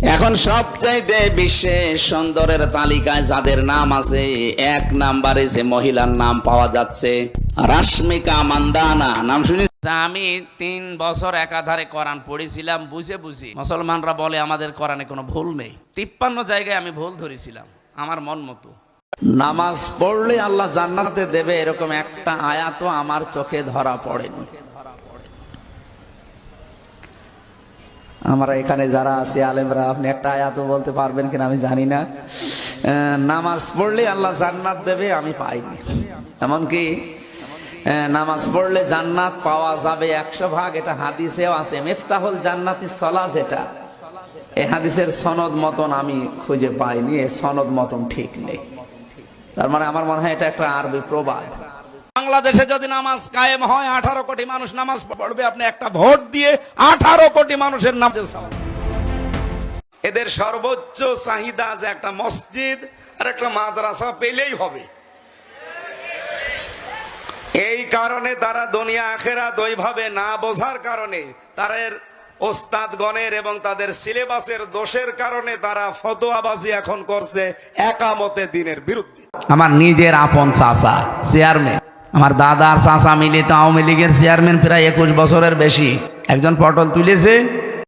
এখন সবচাইতে বিশ্বে সুন্দরের তালিকায় যাদের নাম আছে এক নাম্বারে যে মহিলার নাম পাওয়া যাচ্ছে রাশ্মিকা মান্দানা। নাম শুনি আমি তিন বছর একাধারে কোরআন পড়েছিলাম বুঝে বুঝি। মুসলমানরা বলে আমাদের কোরআনে কোনো ভুল নেই। তিপ্পান্ন জায়গায় আমি ভুল ধরেছিলাম আমার মন মতো। নামাজ পড়লে আল্লাহ জান্নাতে দেবে এরকম একটা আয়াতও আমার চোখে ধরা পড়েনি। আমরা এখানে যারা আছি, আলেমরা, আপনি একটা আয়াতও বলতে পারবেন কিনা আমি জানি না। নামাজ পড়লে আল্লাহ জান্নাত দেবে, আমি পাইনি। এমনকি নামাজ পড়লে জান্নাত পাওয়া যাবে একশো ভাগ, এটা হাদিসেও আছে। মেফতাহুল জান্নাতি সলা যেটা এই হাদিসের সনদ মতন আমি খুঁজে পাইনি এই সনদ মতন ঠিক নেই। তার মানে আমার মনে হয় এটা একটা আরবি প্রবাদ। বাংলাদেশে যদি নামাজ কায়েম হয়, আঠারো কোটি মানুষ নামাজ পড়বে, আপনি একটা ভোট দিয়ে আঠারো কোটি মানুষের নাম এদের সর্বোচ্চ চাহিদা যে একটা মসজিদ আর একটা মাদ্রাসা পেলেই হবে। এই কারণে তারা দুনিয়া আখেরাত ওইভাবে না বোঝার কারণে, তাদের ওস্তাদগণের এবং তাদের সিলেবাসের দোষের কারণে তারা ফতোয়াবাজি এখন করছে একামতে দিনের বিরুদ্ধে। আমার নিজের আপন চাচা চেয়ারম্যান আমার দাদা চাচা মিলি তো আওয়ামী লীগের চেয়ারম্যান প্রায় একুশ বছরের বেশি। একজন পটল তুলেছে